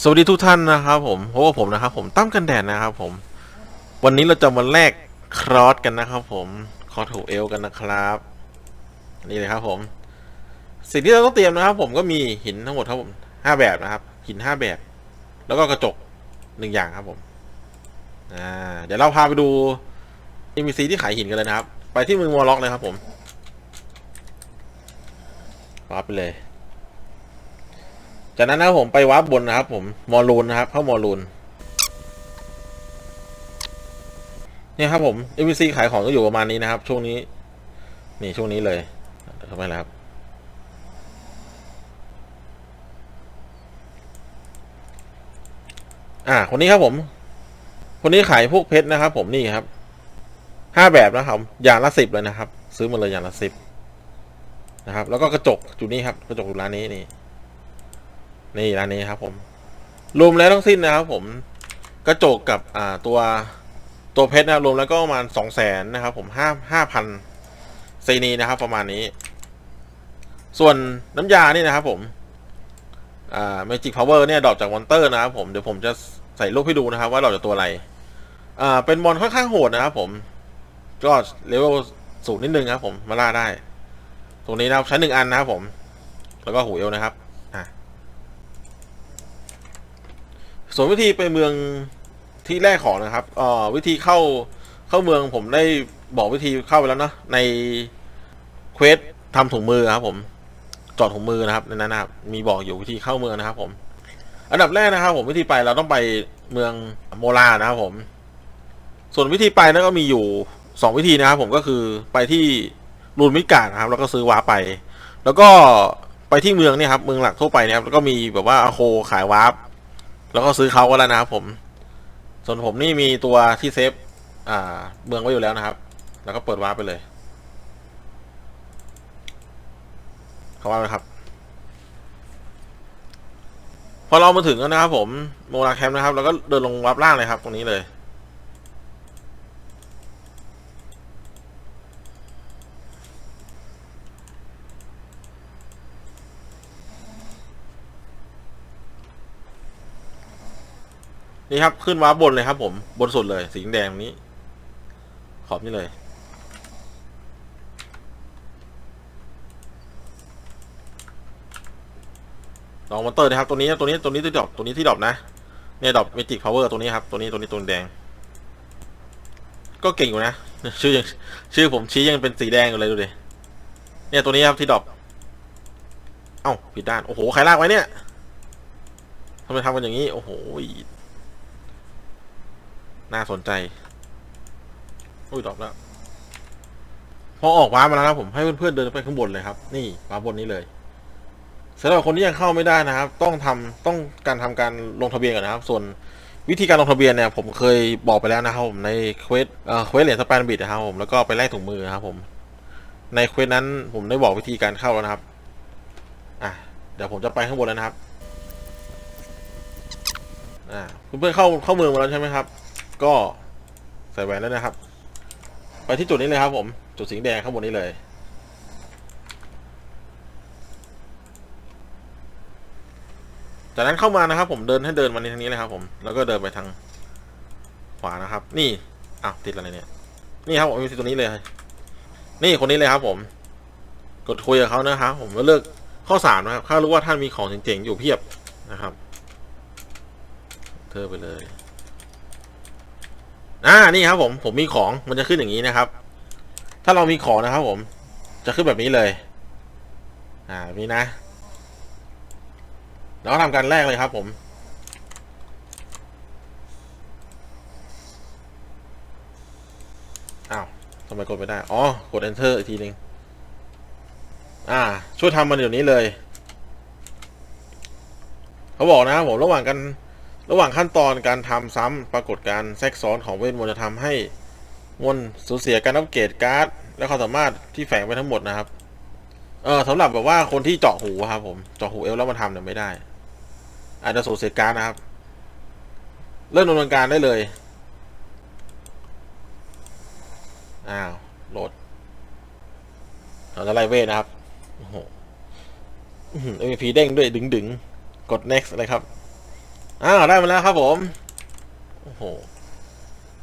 สวัสดีทุกท่านนะครับผมเพราะว่าผมนะครับผมตั้มกันแดดนะครับผม วันนี้เราจะมาแลกครอสกันนะครับผมคอถูเอลกันนะครับ นี่เลยครับผม สิ่งที่เราต้องเตรียมนะครับ ผมก็มีหินทั้งหมดครับผมห้าแบบนะครับ หินห้าแบบ แล้วก็กระจกหนึ่งอย่างครับผมอ่าเดี๋ยวเราพาไปดู NPC ที่ขายหินกันเลยนะครับ ไปที่เมืองมอลล็อกเลยครับผมวาร์ปไปเลย จากนั้นนะครับผมไปวาร์ปบนนะครับ ผมมอลูนนะครับ เข้ามอลูนเนี่ยครับผม MVC ขายของก็อยู่ประมาณนี้นะครับ ช่วงนี้ นี่ช่วงนี้เลยทำไมล่ะครับอ่า คนนี้ครับผม คนนี้ขายพวกเพชรนะครับ ผมนี่ครับห้าแบบนะครับ อย่างละสิบเลยนะครับ ซื้อมาเลยอย่างละสิบนะครับ แล้วก็กระจกจุดนี้ครับ กระจกอยู่ร้านนี้นี่ นี่ร้านนี้ครับ ผม รวมแล้วทั้งสิ้นนะครับผมกระจกกับอ่าตัวตัวเพชรนะรวมแล้วก็ประมาณสองแสนนะครับ ผมห้าห้าพันซีนีนะครับ ประมาณนี้ ส่วนน้ำยานี่นะครับ ผมอ่า Magic Power เนี่ยดรอปจากมอนเตอร์นะครับผมเดี๋ยวผมจะใส่รูปให้ดูนะครับ ว่าดรอปจากตัวอะไรอ่าเป็นมอนค่อนข้างโหดนะครับ ผมก็เลเวลสูงนิดนึงครับ ผมมาล่าได้ ตรงนี้นะครับใช้หนึ่งอันนะครับผม แล้วก็หูเอวนะครับ อะ ส่วนวิธีไปเมืองที่แรกของนะครับเอ่อวิธีเข้าเข้าเมืองผมได้บอกวิธีเข้าไปแล้วเนาะในเควสทำถุงมือครับผมจอดถุงมือนะครับในนั้นนะครับมีบอกอยู่วิธีเข้าเมืองนะครับ ผม อันดับแรกนะครับ ผมวิธีไปเราต้องไปเมืองโมรานะครับ ผม ส่วนวิธีไปนั่นก็มีอยู่สองวิธีนะครับ ผมก็คือไปที่รูนมิกานะครับ แล้วก็ซื้อวาร์ปไป แล้วก็ไปที่เมืองเนี่ยครับเมืองหลักทั่วไปเนี่ยครับแล้วก็มีแบบว่าอาโคขายวาร์ป แล้วก็ซื้อเขาก็แล้วนะครับผม ส่วนผมนี่มีตัวที่เซฟ อ่า เมืองไว้อยู่แล้วนะครับ แล้วก็เปิดวาร์ปไปเลยเขาว่านะครับ พอเรามาถึงแล้วนะครับผมโมนาแคมป์นะครับ แล้วก็เดินลงวาร์ปล่างเลยครับ ตรงนี้เลย นี่ครับขึ้นวาร์ปบนเลยครับ ผมบนสุดเลย สีแดงนี้ ขอบนี่เลย ลองมอนเตอร์นะครับ ตัวนี้ตัวนี้ตัวนี้ที่ดรอปตัวนี้ที่ดรอปนะเนี่ยดรอปเมจิกพาวเวอร์ตัวนี้ครับ ตัวนี้ตัวนี้ตัวแดง ก็เก่งอยู่นะชื่อยังชื่อผมชี้ยังเป็นสีแดงอยู่เลยดูดิเนี่ยตัวนี้ครับที่ดรอปเอ้าผิดด้านโอ้โหใครลากไว้เนี่ยทำไมทำกันอย่างนี้ โอ้โห น่าสนใจ อุ้ยดอปแล้ว พอออกว้ามาแล้วนะผมให้เพื่อนๆเดินไปข้างบนเลยครับ นี่ว้าบนนี้เลยสำหรับคนที่ยังเข้าไม่ได้นะครับ ต้องทำต้องการทำการลงทะเบียนก่อนนะครับ ส่วนวิธีการลงทะเบียนเนี่ยผมเคยบอกไปแล้วนะครับผมในเควสเอ่อเควสเหรียญสแปนบิดนะครับผมแล้วก็ไปแลกถุงมือนะครับ ผม ในเควสนั้นผมได้บอกวิธีการเข้าแล้วนะครับ อะเดี๋ยวผมจะไปข้างบนแล้วนะครับ อ่าเพื่อนๆเข้าเข้าเมืองมาแล้วใช่ไหมครับ ก็ใส่แหวนแล้วนะครับ ไปที่จุดนี้เลยครับผม จุดสีแดงข้างบนนี้เลย จากนั้นเข้ามานะครับ ผมเดินให้เดินมาในทางนี้เลยครับ ผม แล้วก็เดินไปทางขวานะครับ นี่อ้าวติดอะไรเนี่ย นี่ครับผมมีตัวนี้เลย นี่คนนี้เลยครับ ผม กดคุยกับเขานะครับ ผมแล้วเลือกข้อสามนะครับถ้ารู้ว่าท่านมีของเจ๋งๆอยู่เพียบนะครับ เธอไปเลย อ่านี่ครับผมผมมีของมันจะขึ้นอย่างนี้นะครับ ถ้าเรามีของนะครับ ผมจะขึ้นแบบนี้เลย อ่าแบบนี้นะแล้วก็ทำการแรกเลยครับ ผมอ้าวทำไมกดไม่ได้อ๋อกด enter อีกทีหนึ่งอ่า ช่วยทำมันเดี๋ยวนี้เลย เขาบอกนะครับผมระหว่างกัน ระหว่างขั้นตอนการทำซ้ำปรากฏการแทรกซ้อนของเวทมนต์จะทำให้มนสูญเสียการอัปเกรดการ์ด และความสามารถที่แฝงไปทั้งหมดนะครับ เออสำหรับแบบว่าคนที่เจาะหูครับ ผมเจาะหูเอลแล้วมาทำเนี่ยไม่ได้ อาจจะสูญเสียการ์ดนะครับ เริ่มดำเนินการได้เลยอ้าวโหลดเราจะไล่เวทนะครับโอ้โหเอ็มพีเด้งด้วยดึงดึงๆกด next เลยครับ อ้าวได้มาแล้วครับผม โอ้โห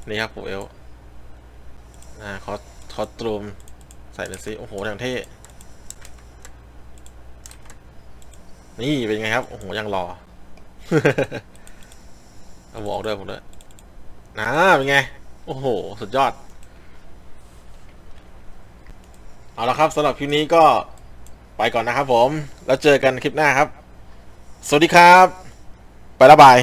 นี่ครับผมเอลอ่าคอสคอสตูม ใส่เลยสิ โอ้โหอย่างเท่ นี่เป็นไงครับ โอ้โห ยังรอเอาหมวกออกด้วยผมด้วยนะเป็นไง โอ้โห สุดยอด เอาละครับสำหรับคลิปนี้ก็ไปก่อนนะครับผม แล้วเจอกันคลิปหน้าครับ สวัสดีครับ และบาย